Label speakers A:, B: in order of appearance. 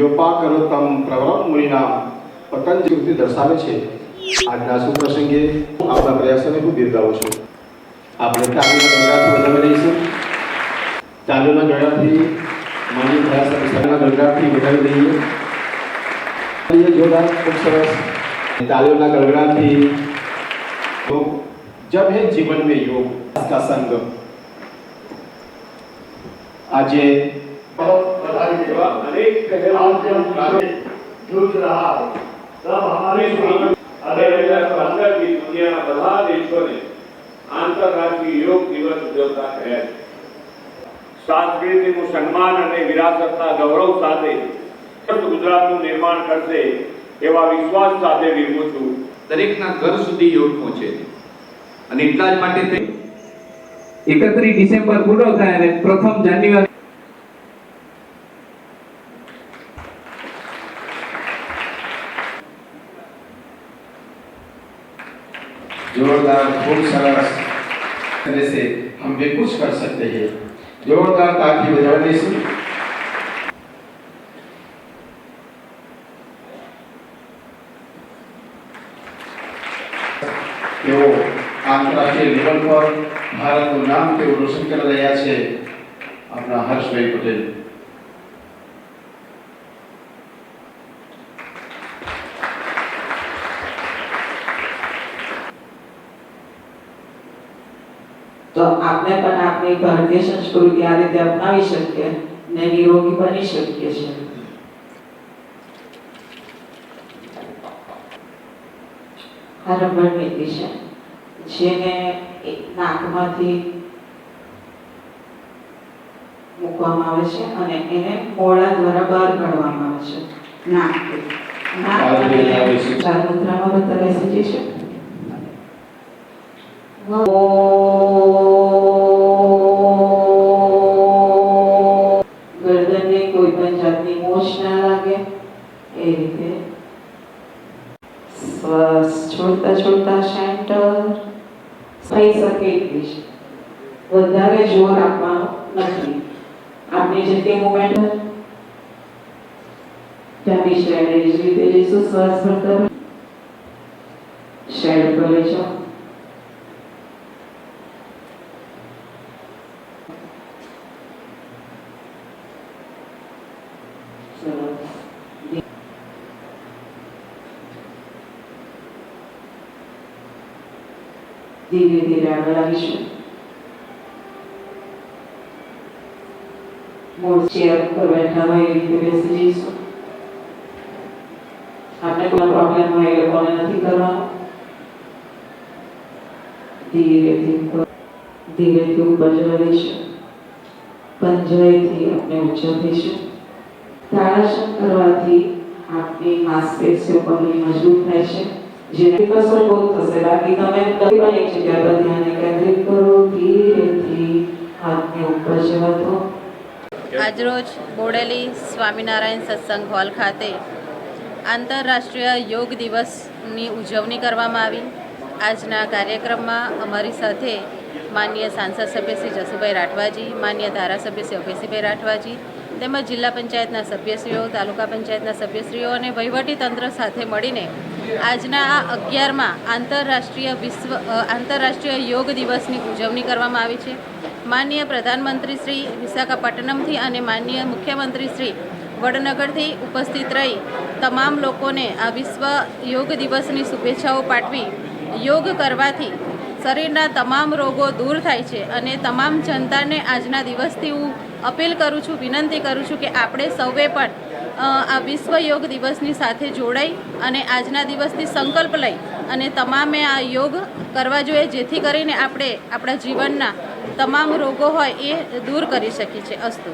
A: અપાકરોતમ પ્રવરમ મુનિનામ પતંજલિ દર્શાવે છે આજના શુભ પ્રસંગે આપણા પ્રયાસોને હું બિરદાવું છું આપણે ચાલુના ગણગાથી વધાવી દઈશું ચાલુના ગણગાથી માની પ્રયાસ વિસ્તારના ગણગાથી વધાવી દઈએ ये जोरदार खूब सरस तालियों ना गड़गड़ाती तो जब है जीवन में योग का संग આજે
B: बहुत बधाई देवा अनेक आज जब कार्य जूझ रहा है तब हमारे स्वामी
C: બે હજાર પંદરથી દુનિયાના બધા દેશોને આંતરરાષ્ટ્રીય યોગ દિવસ ઉજવતા થયા છે સંસ્કૃતિનું સન્માન અને વિરાસતના ગૌરવ સાથે ગુજરાતનું નિર્માણ કરશે એવા વિશ્વાસ સાથે વિરમું છું
D: દરેકના ઘર સુધી યોગ પહોંચે અને એટલા જ માટે તે એકત્રીસ ડિસેમ્બર પૂરો થાય અને પ્રથમ જાન્યુઆરી
A: जोरदार खूब सरस तरह से हम भी कुछ कर सकते हैं जोरदार ताली बजाने से તેઓ આંતરરાષ્ટ્રીય લેવલ પર ભારતનું નામ તેઓ રોશન કરી રહ્યા છે આપણા હર્ષભાઈ પટેલ
E: આપણે પણ આપણી ભારતીય સંસ્કૃતિ આ રીતે અપનાવી શકીએ ને નિરોગી બની શકીએ છીએ. આ રબર છે જેને નાકમાંથી મૂકવામાં આવે છે અને એને મોડા દ્વારા બહાર કાઢવામાં આવે છે. નાકથી નાક
A: છે.
E: ચાર મુદ્રામાં બતાવી શકીએ છીએ એ રીતે. છોડતા છોડતા સેન્ટર. થઈ શકે એટલી વધારે જોર આપવાનો નથી. આપણી જેટલી મુવમેન્ટ ડાબી સાઈડ જ રીતે જઈશું શ્વાસ ભરતા સાઈડ પર લઈ જાઓ. સરસ ધીરે ધીરે આગળ આવીશું મૂળ ચેર પર બેઠા હોય એવી રીતે બેસી જઈશું આપણે કોઈ પ્રોબ્લેમ હોય એ લોકોને નથી કરવાનો ધીરેથી ઉપર ધીરેથી ઉપર જવા દઈશું પંજાઈથી આપણે ઊંચા થઈશું તાળાસન કરવાથી આપની માંસપેશીઓ પગલી મજબૂત થાય છે જેનાથી કસરત બહુ થશે બાકી તમે પણ એક જગ્યા પર ધ્યાન કેન્દ્રિત કરો, ધીરેથી હાથને ઉપર
F: આજરોજ બોડેલી સ્વામિનારાયણ સત્સંગ હોલ ખાતે આંતરરાષ્ટ્રીય યોગ દિવસની ઉજવણી કરવામાં આવી. આજના કાર્યક્રમમાં અમારી સાથે માન્ય સાંસદ સભ્ય શ્રી જસુભાઈ રાઠવાજી, માન્ય ધારાસભ્ય શ્રી અભયસિંહભાઈ રાઠવાજી તેમજ જિલ્લા પંચાયતના સભ્યશ્રીઓ, તાલુકા પંચાયતના સભ્યશ્રીઓ અને તંત્ર સાથે મળીને આજના આ અગિયારમાં આંતરરાષ્ટ્રીય વિશ્વ આંતરરાષ્ટ્રીય યોગ દિવસની ઉજવણી કરવામાં આવી છે. માનનીય પ્રધાનમંત્રી શ્રી વિશાખાપટ્ટનમથી અને માનનીય મુખ્યમંત્રી શ્રી વડનગરથી ઉપસ્થિત રહી તમામ લોકોને આ વિશ્વ યોગ દિવસની શુભેચ્છાઓ પાઠવી યોગ કરવાથી શરીરના તમામ રોગો દૂર થાય છે અને તમામ જનતાને આજના દિવસથી હું અપીલ કરું છું, વિનંતી કરું છું કે આપણે સૌએ પણ આ વિશ્વ યોગ દિવસની સાથે જોડાઈ અને આજના દિવસથી સંકલ્પ લઈ અને તમામે આ યોગ કરવા જોઈએ, જેથી કરીને આપણે આપણા જીવનના તમામ રોગો હોય એ દૂર કરી શકીએ છીએ. અસ્તુ.